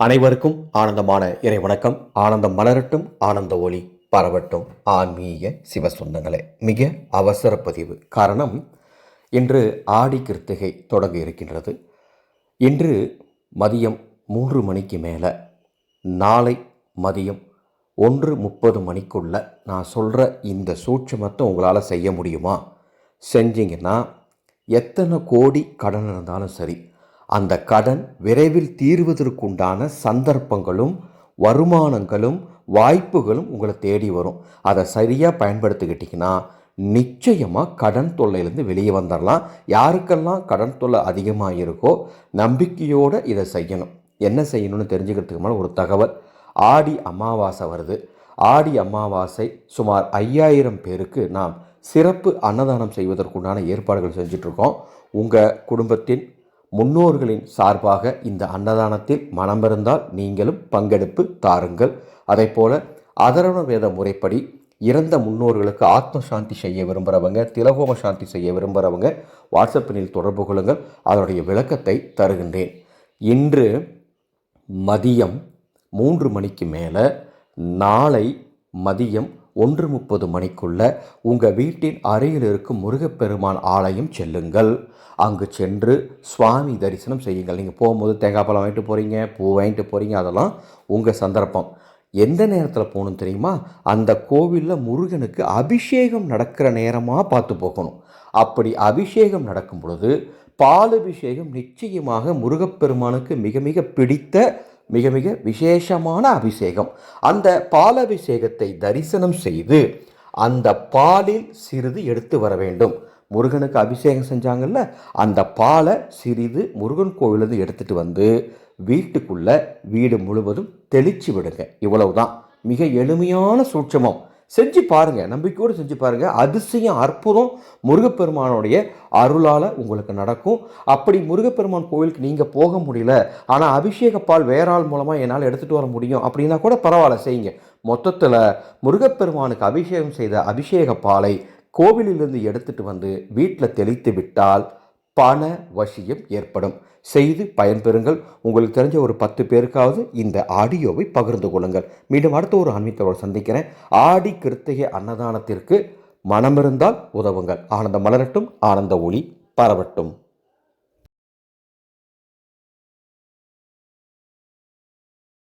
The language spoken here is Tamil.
அனைவருக்கும் ஆனந்தமான இறை வணக்கம். ஆனந்தம் மலரட்டும் ஆனந்த ஒளி பரவட்டும். ஆன்மீக சிவ சொந்தங்களே மிக அவசர பதிவு. காரணம் இன்று ஆடி கிருத்திகை தொடங்க இருக்கின்றது. இன்று மதியம் மூன்று மணிக்கு மேலே நாளை மதியம் ஒன்று முப்பது மணிக்குள்ள நான் சொல்கிற இந்த சூட்சமத்தை உங்களால் செய்ய முடியுமா? செஞ்சீங்கன்னா எத்தனை கோடி கடன் இருந்தாலும் சரி அந்த கடன் விரைவில் தீர்வதற்குண்டான சந்தர்ப்பங்களும் வருமானங்களும் வாய்ப்புகளும் உங்களை தேடி வரும். அதை சரியாக பயன்படுத்திக்கிட்டிங்கன்னா நிச்சயமாக கடன் தொல்லையிலேருந்து வெளியே வந்துடலாம் யாருக்கெல்லாம் கடன் தொல்லை அதிகமாக இருக்கோ நம்பிக்கையோடு இதை செய்யணும். என்ன செய்யணும்னு தெரிஞ்சுக்கிறதுக்கு மேலே ஒரு தகவல். ஆடி அமாவாசை வருது. ஆடி அமாவாசை சுமார் ஐயாயிரம் பேருக்கு நாம் சிறப்பு அன்னதானம் செய்வதற்குண்டான ஏற்பாடுகள் செஞ்சிட்ருக்கோம் உங்கள் குடும்பத்தின் முன்னோர்களின் சார்பாக இந்த அன்னதானத்தில் மனமிருந்தால் நீங்களும் பங்கெடுப்பு தாருங்கள். அதே போல் அதர்வண வேத முறைப்படி இறந்த முன்னோர்களுக்கு ஆத்ம சாந்தி செய்ய விரும்புகிறவங்க திலகோம சாந்தி செய்ய விரும்புகிறவங்க வாட்ஸ்அப்பினில் தொடர்பு கொள்ளுங்கள். அதனுடைய விளக்கத்தை தருகின்றேன். இன்று மதியம் மூன்று மணிக்கு மேலே நாளை மதியம் ஒன்று முப்பது மணிக்குள்ள உங்கள் வீட்டின் அருகில் இருக்கும் முருகப்பெருமான் ஆலயம் செல்லுங்கள். அங்கு சென்று சுவாமி தரிசனம் செய்யுங்கள். நீங்கள் போகும்போது தேங்காய் பழம் வாங்கிட்டு போகிறீங்க பூ வாங்கிட்டு போகிறீங்க அதெல்லாம் உங்கள் சந்தர்ப்பம். எந்த நேரத்தில் போகணும் தெரியுமா? அந்த கோவிலில் முருகனுக்கு அபிஷேகம் நடக்கிற நேரமாக பார்த்து போகணும். அப்படி அபிஷேகம் நடக்கும் பொழுது பால் அபிஷேகம் நிச்சயமாக முருகப்பெருமானுக்கு மிக மிக பிடித்த மிக மிக விசேஷமான அபிஷேகம். அந்த பாலபிஷேகத்தை தரிசனம் செய்து அந்த பாலில் சிறிது எடுத்து வர வேண்டும். முருகனுக்கு அபிஷேகம் செஞ்சாங்கல்ல அந்த பாலை சிறிது முருகன் கோவிலேருந்து எடுத்துகிட்டு வந்து வீட்டுக்குள்ளே வீடு முழுவதும் தெளித்து விடுங்க. இவ்வளவுதான். மிக எளிமையான சூட்சமம். செஞ்சு பாருங்க நம்பிக்கையோடு செஞ்சு பாருங்கள் அதிசயம் அற்புதம் முருகப்பெருமானுடைய அருளால் உங்களுக்கு நடக்கும். அப்படி முருகப்பெருமான் கோவிலுக்கு நீங்கள் போக முடியல ஆனால் அபிஷேக பால் வேற ஆள் மூலமாக என்னால் எடுத்துகிட்டு வர முடியும் அப்படின்னா கூட பரவாயில்ல செய்யுங்க. மொத்தத்தில் முருகப்பெருமானுக்கு அபிஷேகம் செய்த அபிஷேக பாலை கோவிலிலிருந்து எடுத்துகிட்டு வந்து வீட்டில் தெளித்து விட்டால் பண வசியம் ஏற்படும். செய்து பயன்பெறுங்கள். உங்களுக்கு தெரிஞ்ச ஒரு பத்து பேருக்காவது இந்த ஆடியோவை பகிர்ந்து கொள்ளுங்கள். மீண்டும் அடுத்த ஒரு ஆன்மீகத்தோடு சந்திக்கிறேன். ஆடி கிருத்திகை அன்னதானத்திற்கு மனமிருந்தால் உதவுங்கள். ஆனந்த மலரட்டும் ஆனந்த ஒளி பரவட்டும்.